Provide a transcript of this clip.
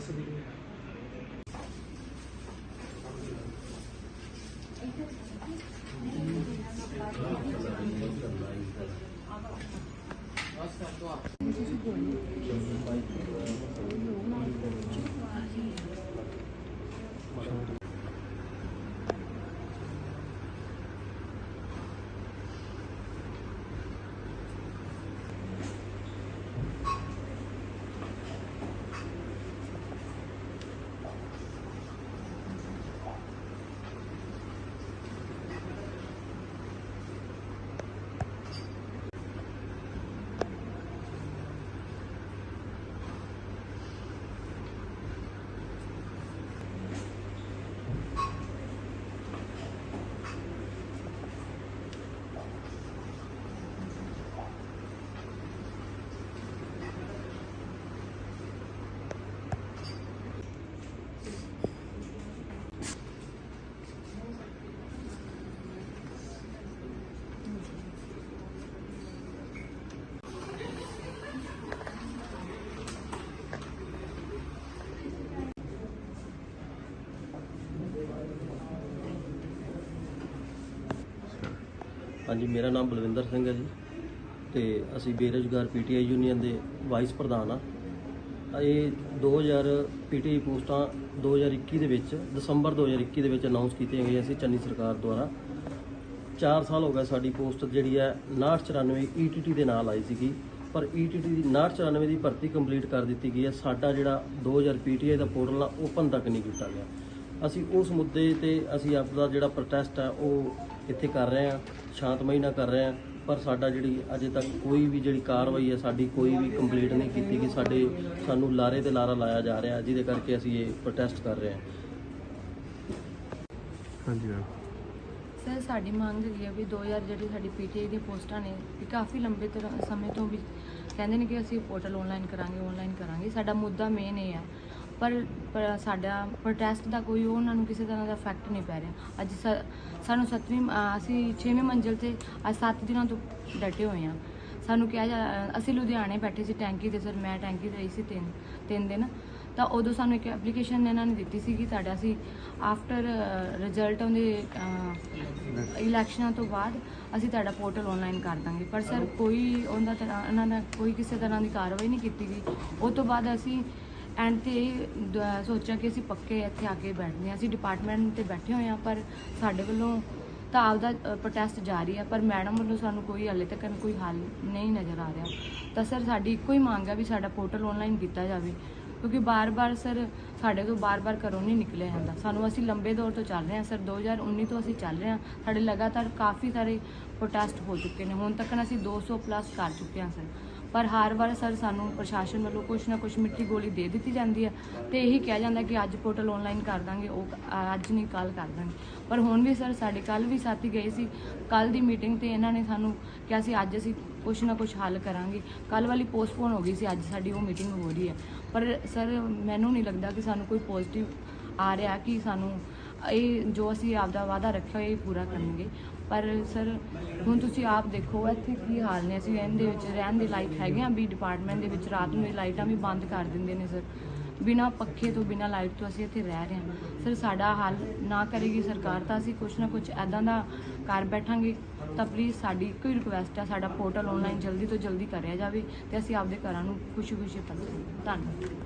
遊びになる。ਹਾਂਜੀ, ਮੇਰਾ ਨਾਮ ਬਲਵਿੰਦਰ ਸਿੰਘ ਹੈ ਜੀ। ਤੇ ਅਸੀਂ ਬੇਰੁਜ਼ਗਾਰ ਪੀਟੀਆਈ ਯੂਨੀਅਨ ਦੇ ਵਾਈਸ ਪ੍ਰਧਾਨ ਆ ਇਹ 2000 ਪੀਟੀਆਈ ਪੋਸਟਾਂ 2021 ਦੇ ਵਿੱਚ, ਦਸੰਬਰ 2021 ਦੇ ਵਿੱਚ ਅਨਾਉਂਸ ਕੀਤੀਆਂ ਗਈਆਂ ਸੀ ਚੰਨੀ ਸਰਕਾਰ ਦੁਆਰਾ। 4 ਸਾਲ ਹੋ ਗਏ ਸਾਡੀ ਪੋਸਟ ਜਿਹੜੀ ਹੈ 5994 ਈਟੀਟੀ ਦੇ ਨਾਲ ਆਈ ਸੀਗੀ। ਪਰ ਈਟੀਟੀ ਦੀ 5994 ਦੀ ਭਰਤੀ ਕੰਪਲੀਟ ਕਰ ਦਿੱਤੀ ਗਈ ਹੈ। ਸਾਡਾ ਜਿਹੜਾ 2000 ਪੀਟੀਆਈ ਦਾ ਪੋਰਟਲ ਆ ਓਪਨ ਤੱਕ ਨਹੀਂ ਕੀਤਾ ਗਿਆ। ਅਸੀਂ ਉਸ ਮੁੱਦੇ ਤੇ ਅਸੀਂ ਆਪਦਾ ਜਿਹੜਾ ਪ੍ਰੋਟੈਸਟ ਹੈ, ਉਹ ਇੱਥੇ ਕਰ ਰਹੇ ਹਾਂ। ਸ਼ਾਂਤਮਈ ਨਾਲ ਕਰ ਰਹੇ ਹਾਂ ਪਰ ਸਾਡਾ ਜਿਹੜੀ ਅਜੇ ਤੱਕ ਕੋਈ ਵੀ ਜਿਹੜੀ ਕਾਰਵਾਈ ਹੈ ਸਾਡੀ ਕੋਈ ਵੀ ਕੰਪਲੀਟ ਨਹੀਂ ਕੀਤੀ ਗਈ ਸਾਡੇ ਸਾਨੂੰ ਲਾਰੇ ਤੇ ਲਾਰਾ ਲਾਇਆ ਜਾ ਰਿਹਾ ਜਿਹਦੇ ਕਰਕੇ ਅਸੀਂ ਇਹ ਪ੍ਰੋਟੈਸਟ ਕਰ ਰਹੇ ਹਾਂ। ਹਾਂਜੀ ਮੈਮ ਸਰ ਸਾਡੀ ਮੰਗ ਹੈਗੀ ਆ ਵੀ 2000 ਜਿਹੜੀ ਸਾਡੀ ਪੀਟੀਆਈ ਦੀਆਂ ਪੋਸਟਾਂ ਨੇ ਵੀ ਕਾਫੀ ਲੰਬੇ ਤਰ੍ਹਾਂ ਸਮੇਂ ਤੋਂ ਵੀ ਕਹਿੰਦੇ ਨੇ ਕਿ ਅਸੀਂ ਪੋਰਟਲ ਆਨਲਾਈਨ ਕਰਾਂਗੇ ਆਨਲਾਈਨ ਕਰਾਂਗੇ। ਸਾਡਾ ਮੁੱਦਾ ਮੇਨ ਇਹ ਹੈ ਪਰ ਪਰ ਸਾਡਾ ਪ੍ਰੋਟੈਸਟ ਦਾ ਕੋਈ ਉਹਨਾਂ ਨੂੰ ਕਿਸੇ ਤਰ੍ਹਾਂ ਦਾ ਇਫੈਕਟ ਨਹੀਂ ਪੈ ਰਿਹਾ। ਅੱਜ ਸਾ- ਸਾਨੂੰ ਸੱਤਵੀਂ ਅਸੀਂ 6ਵੇਂ ਮੰਜ਼ਿਲ ਤੇ ਅੱਜ 7 ਦਿਨਾਂ ਤੋਂ ਡਟੇ ਹੋਏ ਹਾਂ। ਸਾਨੂੰ ਕਿਹਾ ਜਾ, ਅਸੀਂ ਲੁਧਿਆਣੇ ਬੈਠੇ ਸੀ ਟੈਂਕੀ ਤੇ, ਸਰ ਮੈਂ ਟੈਂਕੀ ਤੇ ਰਹੀ ਸੀ ਤਿੰਨ ਤਿੰਨ ਦਿਨ। ਤਾਂ ਉਦੋਂ ਸਾਨੂੰ ਇੱਕ ਐਪਲੀਕੇਸ਼ਨ ਇਹਨਾਂ ਨੇ ਦਿੱਤੀ ਸੀ ਕਿ ਤੁਹਾਡਾ ਅਸੀਂ ਆਫਟਰ ਰਿਜ਼ਲਟ ਉਹਦੇ ਇਲੈਕਸ਼ਨਾਂ ਤੋਂ ਬਾਅਦ ਅਸੀਂ ਤੁਹਾਡਾ ਪੋਰਟਲ ਆਨਲਾਈਨ ਕਰ ਦਾਂਗੇ। ਪਰ ਸਰ ਕੋਈ ਉਹਦਾ ਤਰ੍ਹਾਂ ਇਹਨਾਂ ਦਾ ਕੋਈ ਕਿਸੇ ਤਰ੍ਹਾਂ ਦੀ ਕਾਰਵਾਈ ਨਹੀਂ ਕੀਤੀ ਗਈ। ਉਹ ਤੋਂ ਬਾਅਦ ਅਸੀਂ ਐਂਡ ਤੇ ਇਹ ਦ- ਸੋਚਿਆ ਕਿ ਅਸੀਂ ਪੱਕੇ ਇੱਥੇ ਆ ਕੇ ਬੈਠਦੇ ਹਾਂ। ਅਸੀਂ ਡਿਪਾਰਟਮੈਂਟ ਤੇ ਬੈਠੇ ਹੋਏ ਹਾਂ, ਪਰ ਸਾਡੇ ਵੱਲੋਂ ਤਾਂ ਆਪਦਾ ਪ੍ਰੋਟੈਸਟ ਜਾਰੀ ਹੈ ਪਰ ਮੈਡਮ ਵੱਲੋਂ ਸਾਨੂੰ ਕੋਈ ਹਾਲੇ ਤੱਕ ਕੋਈ ਹੱਲ ਨਹੀਂ ਨਜ਼ਰ ਆ ਰਿਹਾ। ਤਾਂ ਸਰ ਸਾਡੀ ਇੱਕੋ ਹੀ ਮੰਗ ਆ ਵੀ ਸਾਡਾ ਪੋਰਟਲ ਆਨਲਾਈਨ ਕੀਤਾ ਜਾਵੇ। ਕਿਉਂਕਿ ਬਾਰ-ਬਾਰ ਸਰ ਸਾਡੇ ਤੋਂ ਬਾਰ-ਬਾਰ ਘਰੋਂ ਨਹੀਂ ਨਿਕਲਿਆ ਜਾਂਦਾ। ਸਾਨੂੰ ਅਸੀਂ ਲੰਬੇ ਦੌਰ ਤੋਂ ਚੱਲ ਰਹੇ ਹਾਂ। ਸਰ 2019 ਤੋਂ ਅਸੀਂ ਚੱਲ ਰਹੇ ਹਾਂ। ਸਾਡੇ ਲਗਾਤਾਰ ਕਾਫੀ ਸਾਰੇ ਪ੍ਰੋਟੈਸਟ ਹੋ ਚੁੱਕੇ ਨੇ। ਹੁਣ ਤੱਕ ਅਸੀਂ 200 ਪਲੱਸ ਕਰ ਚੁੱਕੇ ਹਾਂ ਸਰ ਪਰ ਹਰ ਵਾਰ ਸਰ ਸਾਨੂੰ ਪ੍ਰਸ਼ਾਸਨ ਵੱਲੋਂ ਕੁਛ ਨਾ ਕੁਛ ਮਿੱਠੀ ਗੋਲੀ ਦੇ ਦਿੱਤੀ ਜਾਂਦੀ ਹੈ ਤੇ ਇਹੀ ਕਿਹਾ ਜਾਂਦਾ ਕਿ ਅੱਜ ਪੋਰਟਲ ਆਨਲਾਈਨ ਕਰ ਦਾਂਗੇ, ਉਹ ਅ- ਅੱਜ ਨਹੀਂ ਕੱਲ ਕਰ ਦਾਂਗੇ। ਪਰ ਹੁਣ ਵੀ ਸਰ ਸਾਡੇ ਕੱਲ ਵੀ ਸਾਥੀ ਗਏ ਸੀ ਕੱਲ ਦੀ ਮੀਟਿੰਗ ਤੇ ਇਹਨਾਂ ਨੇ ਸਾਨੂੰ ਕਿਹਾ ਸੀ ਅੱਜ ਅਸੀਂ ਕੁਛ ਨਾ ਕੁਛ ਹੱਲ ਕਰਾਂਗੇ। ਕੱਲ ਵਾਲੀ ਪੋਸਟਪੋਨ ਹੋ ਗਈ ਸੀ, ਅੱਜ ਸਾਡੀ ਉਹ ਮੀਟਿੰਗ ਹੋ ਰਹੀ ਹੈ। ਪਰ ਸਰ ਮੈਨੂੰ ਨਹੀਂ ਲੱਗਦਾ ਕਿ ਸਾਨੂੰ ਕੋਈ ਪੋਜ਼ਿਟਿਵ ਆ ਰਿਹਾ ਕਿ ਸਾਨੂੰ ਇਹ ਜੋ ਅਸੀਂ ਆਪਦਾ ਵਾਅਦਾ ਰੱਖਿਆ ਹੋਇਆ, ਇਹ ਪੂਰਾ ਕਰਨਗੇ। ਪਰ ਸਰ, ਹੁਣ ਤੁਸੀਂ ਆਪ ਦੇਖੋ, ਇੱਥੇ ਕੀ ਹਾਲ ਨੇ? ਅਸੀਂ ਇਹਦੇ ਵਿੱਚ, ਰਹਿਣ ਦੇ ਲਾਈਟ ਹੈਗੇ ਆ ਵੀ ਡਿਪਾਰਟਮੈਂਟ ਦੇ ਵਿੱਚ ਰਾਤ ਨੂੰ ਇਹ ਲਾਈਟਾਂ ਵੀ ਬੰਦ ਕਰ ਦਿੰਦੇ ਨੇ ਸਰ। ਬਿਨਾ ਪੱਖੇ ਤੋਂ, ਬਿਨਾ ਲਾਈਟ ਤੋਂ ਅਸੀਂ ਇੱਥੇ ਰਹਿ ਰਹੇ ਹਾਂ। ਸਰ, ਸਾਡਾ ਹੱਲ ਨਾ ਕਰੇਗੀ ਸਰਕਾਰ ਤਾਂ ਅਸੀਂ ਕੁਝ ਨਾ ਕੁਝ ਐਦਾਂ ਦਾ ਕਰ ਬੈਠਾਂਗੇ। ਤਾਂ ਪਲੀਜ਼ ਸਾਡੀ ਇੱਕੋ ਹੀ ਰਿਕੁਐਸਟ ਹੈ ਸਾਡਾ ਪੋਰਟਲ ਆਨਲਾਈਨ ਜਲਦੀ ਤੋਂ ਜਲਦੀ ਕਰਿਆ ਜਾਵੇ ਤੇ ਅਸੀਂ ਆਪਦੇ ਘਰਾਂ ਨੂੰ ਖੁਸ਼ੀ-ਖੁਸ਼ੀ ਪਰਤੀਏ ਧੰਨਵਾਦ।